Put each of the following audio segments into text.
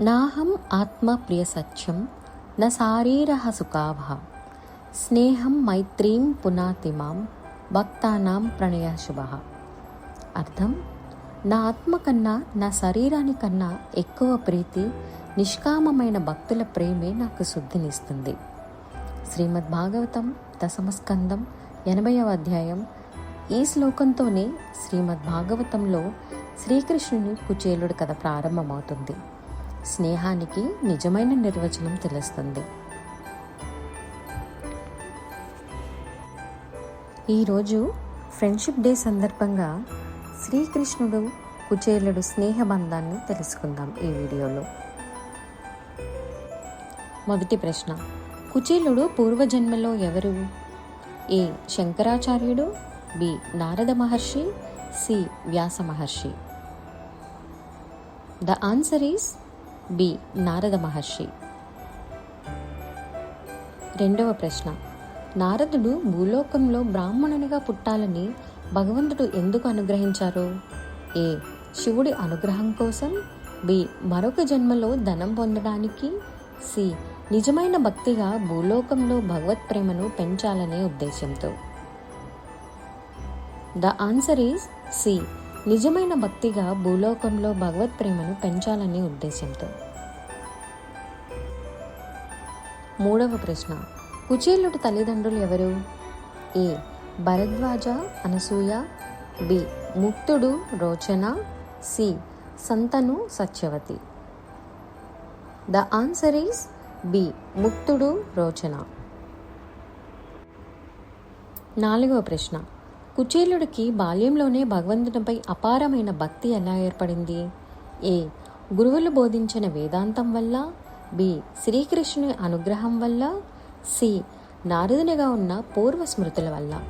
నాహం ఆత్మ ప్రియ సత్యం నా శారీర సుఖాభ స్నేహం మైత్రీం పునాతిమాం భక్తానాం ప్రణయశుభ. అర్థం? నా ఆత్మ కన్నా నా శరీరానికన్నా ఎక్కువ ప్రీతి నిష్కామమైన భక్తుల ప్రేమే నాకు శుద్ధినిస్తుంది. శ్రీమద్ భాగవతం దశమస్కందం ఎనభైవ అధ్యాయం. ఈ శ్లోకంతోనే శ్రీమద్ భాగవతంలో శ్రీకృష్ణుని కుచేలుడు కథ ప్రారంభమవుతుంది. స్నేహానికి నిజమైన నిర్వచనం తెలుస్తుంది. ఈరోజు ఫ్రెండ్షిప్ డే సందర్భంగా శ్రీకృష్ణుడు కుచేలుడు స్నేహబంధాన్ని తెలుసుకుందాం ఈ వీడియోలో. మొదటి ప్రశ్న. కుచేలుడు పూర్వజన్మలో ఎవరు? A. శంకరాచార్యుడు B. Narada Maharshi C. Vyasa Maharshi. The answer is B Narada Maharshi. రెండవ ప్రశ్న. నారదుడు భూలోకంలో బ్రాహ్మణునిగా పుట్టాలని భగవంతుడు ఎందుకు అనుగ్రహించారు? ఏ. శివుడి అనుగ్రహం కోసం. బి. మరొక జన్మలో ధనం పొందడానికి. సి. నిజమైన భక్తిగా భూలోకంలో భగవత్ ప్రేమను పెంచాలనే ఉద్దేశంతో ద ఆన్సర్ ఈజ్ సి. నిజమైన భక్తిగా భూలోకంలో భగవత్ ప్రేమను పెంచాలనే ఉద్దేశంతో మూడవ ప్రశ్న. కుచేలుడి తల్లిదండ్రులు ఎవరు? A. Bharadwaja Anasuya. B. ముక్తుడు Rochana. C. Santanu Satyavati. The answer is B. ముక్తుడు Rochana. నాలుగవ ప్రశ్న. కుచేలుడికి బాల్యంలోనే భగవంతునిపై అపారమైన భక్తి ఎలా ఏర్పడింది. ఏ. గురువులు బోధించిన వేదాంతం వల్ల బి. శ్రీకృష్ణుని అనుగ్రహం వల్ల సి. నారదునిగా ఉన్న పూర్వ స్మృతుల వల్ల.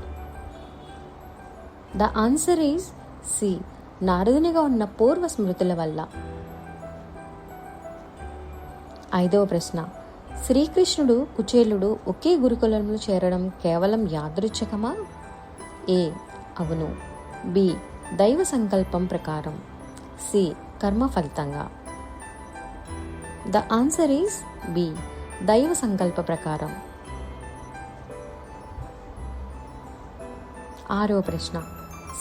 The answer is C. నారదునిగా ఉన్న పూర్వ స్మృతుల వల్ల. ఐదవ ప్రశ్న. శ్రీకృష్ణుడు కుచేలుడు ఒకే గురుకులంలో చేరడం కేవలం యాదృచ్ఛికమా? ఏ అవును. బి దైవ సంకల్పం ప్రకారం. సి కర్మ ఫలితంగా. ద ఆన్సర్ ఈస్ బి దైవ సంకల్ప ప్రకారం. ఆరో ప్రశ్న.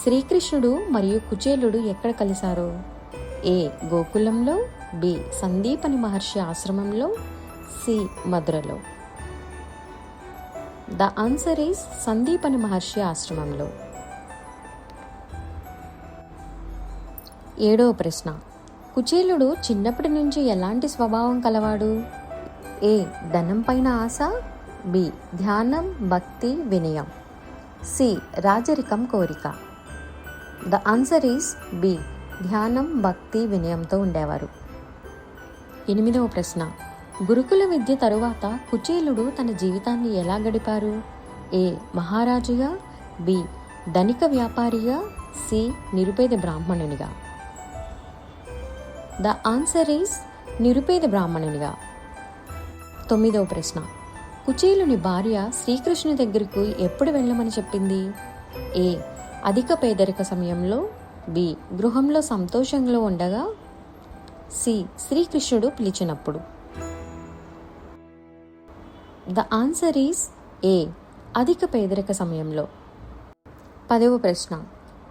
శ్రీకృష్ణుడు మరియు కుచేలుడు ఎక్కడ కలిశారు? ఏ గోకులంలో బి సందీపని మహర్షి ఆశ్రమంలో సి మధురలో the answer is Sandipani Maharshi ఆశ్రమంలో ఏడవ ప్రశ్న. కుచేలుడు చిన్నప్పటి నుంచి ఎలాంటి స్వభావం కలవాడు? ఏ. ధనం పైన ఆశ? బి. ధ్యానం భక్తి వినయం. సి. రాజరికం కోరిక. ద ఆన్సర్ ఈస్ బి ధ్యానం భక్తి వినయంతో ఉండేవారు. ఎనిమిదవ ప్రశ్న. గురుకుల విద్య తరువాత కుచేలుడు తన జీవితాన్ని ఎలా గడిపారు? ఏ. మహారాజుగా బి. ధనిక వ్యాపారిగా సి. నిరుపేద బ్రాహ్మణునిగా. ద ఆన్సర్ ఈస్ నిరుపేద బ్రాహ్మణునిగా. తొమ్మిదవ ప్రశ్న. కుచేలుని భార్య శ్రీకృష్ణుని దగ్గరకు ఎప్పుడు వెళ్ళమని చెప్పింది? ఏ. అధిక పేదరిక సమయంలో బి. గృహంలో సంతోషంలో ఉండగా సి. శ్రీకృష్ణుడు పిలిచినప్పుడు. ద ఆన్సర్ ఈస్ ఏ అధిక పేదరిక సమయంలో. పదవ ప్రశ్న.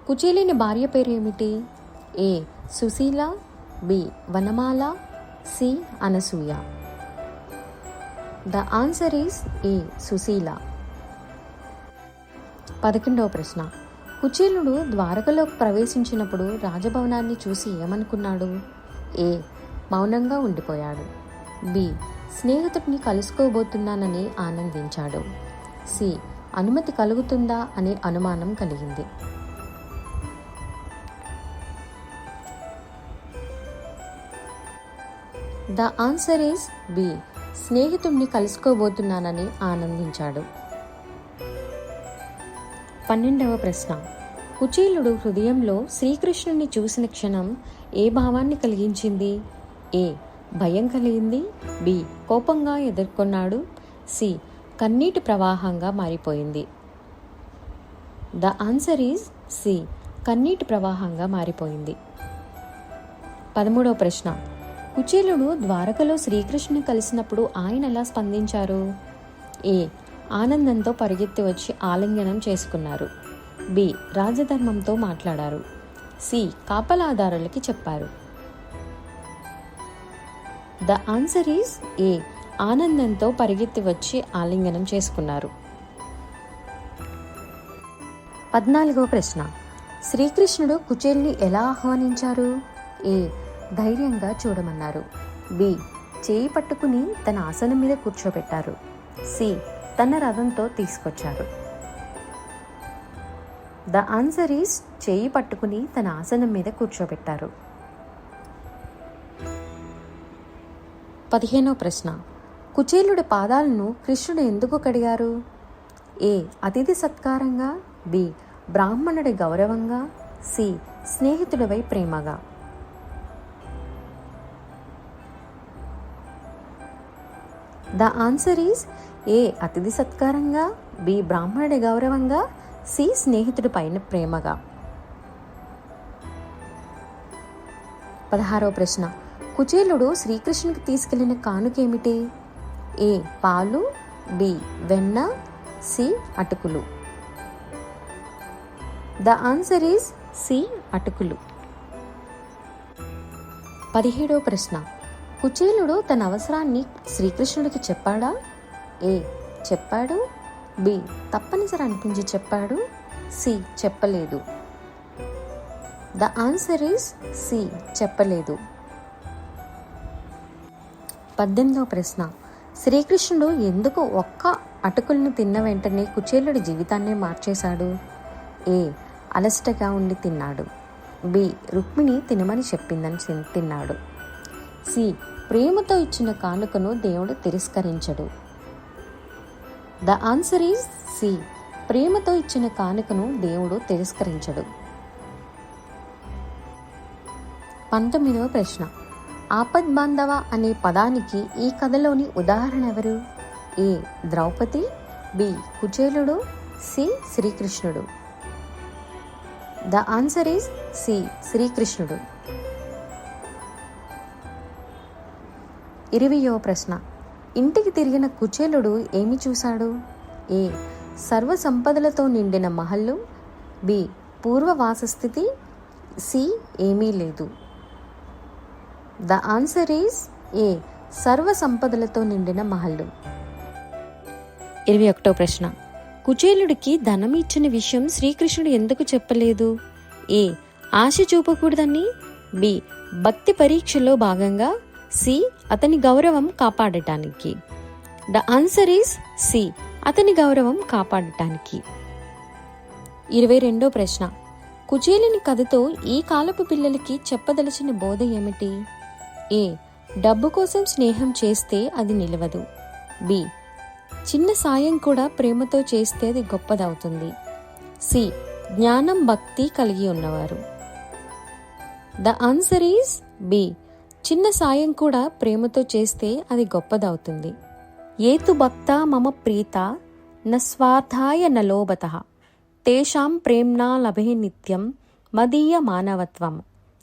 కుచేలిని భార్య పేరు ఏమిటి? A Sushila. B Vanamala. C Anasuya. The answer is A Sushila. పదకొండవ ప్రశ్న. కుచేలుడు ద్వారకలోకి ప్రవేశించినప్పుడు రాజభవనాన్ని చూసి ఏమనుకున్నాడు? ఏ మౌనంగా ఉండిపోయాడు. బి స్నేహితుడిని కలుసుకోబోతున్నానని ఆనందించాడు. సి. అనుమతి కలుగుతుందా అనే అనుమానం కలిగింది. The answer is B. స్నేహితుడిని కలుసుకోబోతున్నానని ఆనందించాడు. పన్నెండవ ప్రశ్న. కుచీలుడు హృదయంలో శ్రీకృష్ణుని చూసిన క్షణం ఏ భావాన్ని కలిగించింది? ఏ. భయం కలిగింది. బి. కోపంగా ఎదుర్కొన్నాడు. సి. కన్నీటి ప్రవాహంగా మారిపోయింది. The answer is C. కన్నీటి ప్రవాహంగా మారిపోయింది. పదమూడవ ప్రశ్న. కుచేలుడు ద్వారకలో శ్రీకృష్ణుని కలిసినప్పుడు ఆయన ఎలా స్పందించారు? ఏ. ఆనందంతో పరిగెత్తి వచ్చి ఆలింగనం చేసుకున్నారు. బి. రాజధర్మంతో మాట్లాడారు. సి. కాపలాదారులకి చెప్పారు. ద ఆన్సర్ ఈజ్ ఏ ఆనందంతో పరిగెత్తి వచ్చి ఆలింగనం చేసుకున్నారు. పద్నాలుగవ ప్రశ్న. శ్రీకృష్ణుడు కుచేల్ని ఎలా ఆహ్వానించారు? ఏ ధైర్యంగా చూడమన్నారు. బి చేయి పట్టుకుని తన ఆసనం మీద కూర్చోబెట్టారు. సి తన రథంతో తీసుకొచ్చారు. ద ఆన్సర్ ఈస్ చేయి పట్టుకుని తన ఆసనం మీద కూర్చోబెట్టారు. పదిహేనో ప్రశ్న. కుచేలుడి పాదాలను కృష్ణుడు ఎందుకు కడిగారు? ఏ. అతిథి సత్కారంగా. బి. బ్రాహ్మణుడి గౌరవంగా. సి. స్నేహితుడిపై ప్రేమగా. The answer is A. అతిథి సత్కారంగా. బి. బ్రాహ్మణుడి గౌరవంగా. సి. స్నేహితుడి పైన ప్రేమగా. పదహారవ ప్రశ్న. కుచేలుడు శ్రీకృష్ణునికి తీసుకెళ్ళిన కానుకేమిటి? ఏ. పాలు బి. వెన్న సి. అటుకులు. The answer is C. అటుకులు. పదిహేడవ ప్రశ్న. కుచేలుడు తన అవసరాన్ని శ్రీకృష్ణుడికి చెప్పాడా? ఏ. చెప్పాడు. బి. తప్పనిసరి అనిపించి చెప్పాడు. సి. చెప్పలేదు. The answer is C. చెప్పలేదు. పద్దెనిమిదవ ప్రశ్న. శ్రీకృష్ణుడు ఎందుకు ఒక్క అటుకులను తిన్న వెంటనే కుచేలుడి జీవితాన్నే మార్చేశాడు? ఏ. అలసటగా ఉండి తిన్నాడు. బి. రుక్మిణి తినమని చెప్పిందని తిన్నాడు. సి. ప్రేమతో ఇచ్చిన కానుకను దేవుడు తిరస్కరించడు. The answer is C. ప్రేమతో ఇచ్చిన కానుకను దేవుడు తిరస్కరించడు. పంతొమ్మిదవ ప్రశ్న. ఆపద్ బాంధవ అనే పదానికి ఈ కథలోని ఉదాహరణ ఎవరు? ఏ. ద్రౌపది బి. కుచేలుడు సి. శ్రీకృష్ణుడు. The answer is C. శ్రీకృష్ణుడు. ఇరవయో ప్రశ్న. ఇంటికి తిరిగిన కుచేలుడు ఏమి చూశాడు? ఏ. సర్వ సంపదలతో నిండిన మహల్లు. బి. పూర్వ వాసస్థితి సి. ఏమీ లేదు. ద ఆన్సర్ ఈస్ ఏ సర్వ సంపదలతో నిండిన మహల్లు. ఇరవై ఒకటో ప్రశ్న. కుచేలుడికి ధనం ఇచ్చిన విషయం శ్రీకృష్ణుడు ఎందుకు చెప్పలేదు? ఏ ఆశ చూపకూడదని. బి భక్తి పరీక్షలో భాగంగా. సి అతని గౌరవం కాపాడటానికి. ద ఆన్సర్ ఈస్ సి అతని గౌరవం కాపాడటానికి. ఇరవై రెండో ప్రశ్న. కుచేలుని కథతో ఈ కాలపు పిల్లలకి చెప్పదలచిన బోధ ఏమిటి? ఏ డబ్బు కోసం స్నేహం చేస్తే అది నిలవదు. బి చిన్న సాయం కూడా ప్రేమతో చేస్తే అది గొప్పదవుతుంది. సి జ్ఞానం భక్తి కలిగి ఉన్నవారు. ద ఆన్సర్ ఈజ్ బి చిన్న సాయం కూడా ప్రేమతో చేస్తే అది గొప్పదవుతుంది. ఏతు భక్త మమ ప్రీత న స్వార్థాయ న తేషాం ప్రేమ్నా లభే నిత్యం మదీయ మానవత్వం.